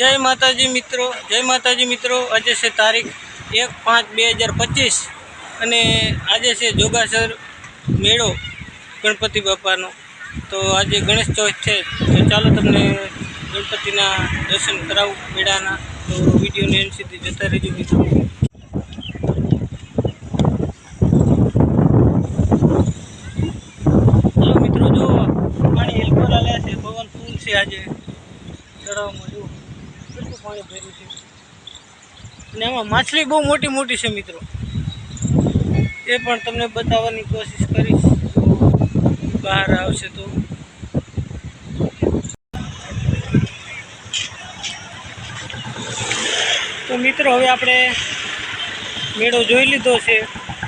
જય માતાજી મિત્રો, જય માતાજી મિત્રો. આજે છે તારીખ એક પાંચ બે હજાર પચીસ અને આજે છે જોગાસર મેળો ગણપતિ બાપાનો. તો આજે ગણેશ ચોથ છે. તો ચાલો તમને ગણપતિના દર્શન કરાવું મેળાના. તો વિડીયોને એમ સુધી જતા રહેજો મિત્રો ચાલો મિત્રો જો પાણી હેલ્પર લે છે પવન ફૂલ છે આજે તળાવમાં જો કેટલું પાણી ભર્યું છે. અને એમાં માછલી બહુ મોટી મોટી છે મિત્રો. એ પણ તમને બતાવવાની કોશિશ કરીશ. બહાર આવશે તો. તો મિત્રો હવે આપણે મેળો જોઈ લીધો છે.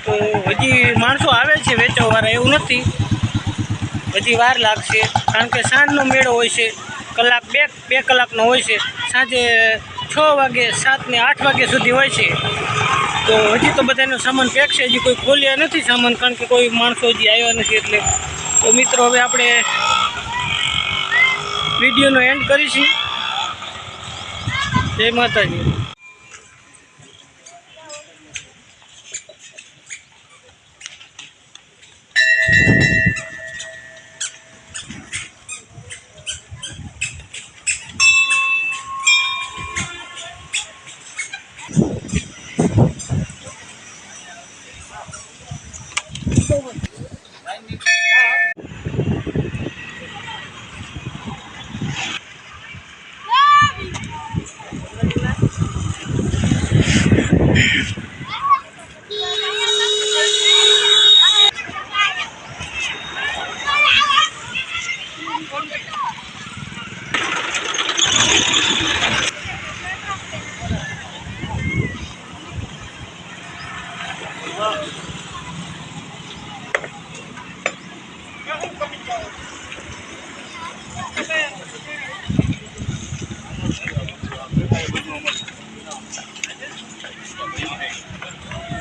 તો હજી માણસો આવે છે વેચવાવાળા, એવું નથી. હજી વાર લાગશે. કારણ કે સાંજનો મેળો હોય છે. કલાક બે બે કલાકનો હોય છે. સાંજે છ વાગે, સાત ને આઠ વાગ્યા સુધી હોય છે. તો હજી તો બધાનો સામાન પેક છે, હજી કોઈ ખોલ્યા નથી સામાન, કારણ કે કોઈ માણસો હજી આવ્યા નથી એટલે. તો મિત્રો, હવે આપણે વિડીયોનો એન્ડ કરીશું. જય માતાજી.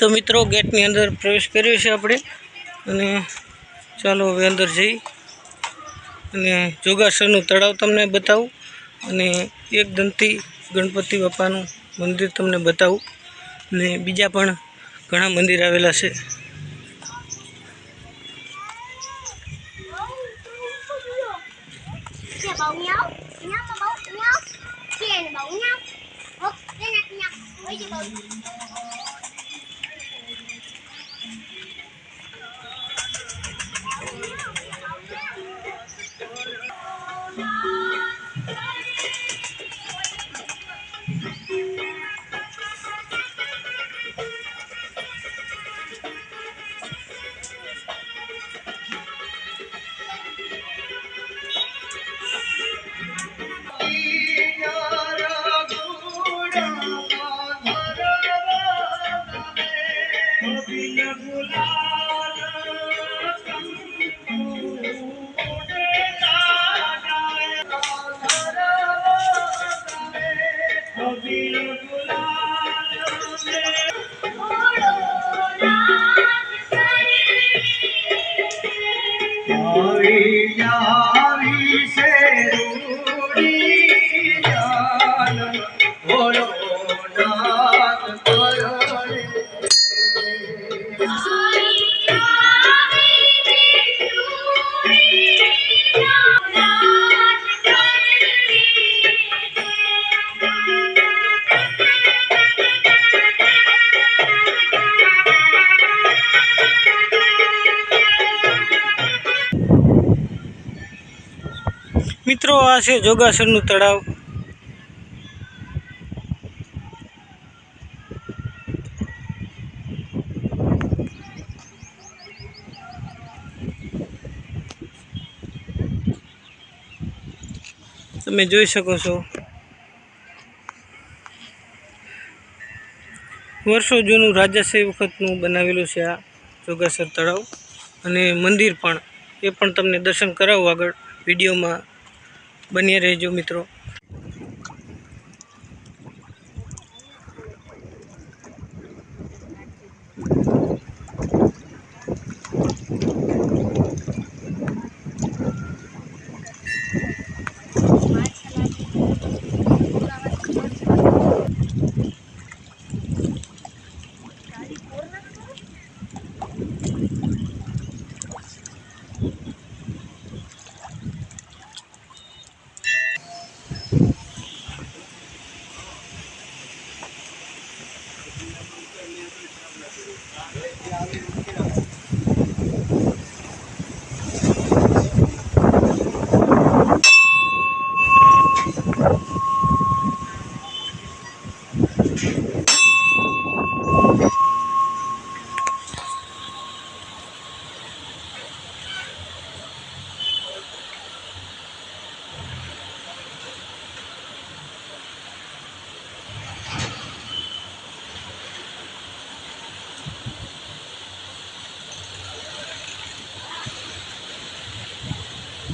તો મિત્રો ગેટની અંદર પ્રવેશ કર્યો છે આપણે અને ચાલો હવે અંદર જઈ અને જોગાસરનું તળાવ તમને બતાવું અને એક દંતી ગણપતિ બાપાનું મંદિર તમને બતાવું અને બીજા પણ ઘણા મંદિર આવેલા છે Nè bầu Regular. Bầu. આ છે જોગાસરનું તળાવ. તમે જોઈ શકો છો. વર્ષો જૂનું રાજાશાહી વખતનું બનાવેલું છે આ જોગાસર તળાવ. અને મંદિર પણ, એ પણ તમને દર્શન કરાવું આગળ વિડીયોમાં. બન્યા રહેજો મિત્રો.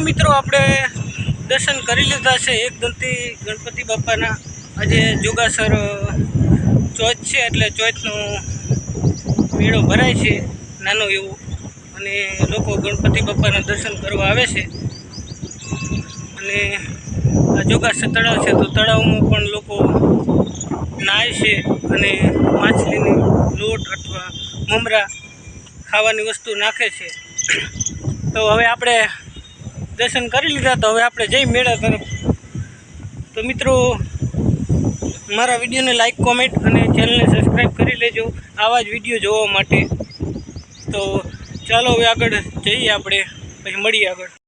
મિત્રો, આપણે દર્શન કરી લીધા છે. એક દંતી ગણપતિ બાપાના. આજે જોગાસર ચોથ છે એટલે ચોથનો મેળો ભરાય છે, નાનો એવો. અને લોકો ગણપતિ બાપાના દર્શન કરવા આવે છે. અને આ જોગાસર તળાવ છે, તો તળાવમાં પણ લોકો નાય છે અને માછલીની લોટ અથવા મમરા ખાવાની વસ્તુ નાખે છે. તો હવે આપણે દર્શન કરી લીધા તો હવે આપણે જઈ મેળા તરફ. તો મિત્રો, મારા વિડીયોને લાઇક કોમેન્ટ અને ચેનલને સબસ્ક્રાઈબ કરી લેજો. આવા જ વીડિયો જોવા માટે. તો ચાલો હવે આગળ જઈએ આપણે. પછી મળીએ આગળ.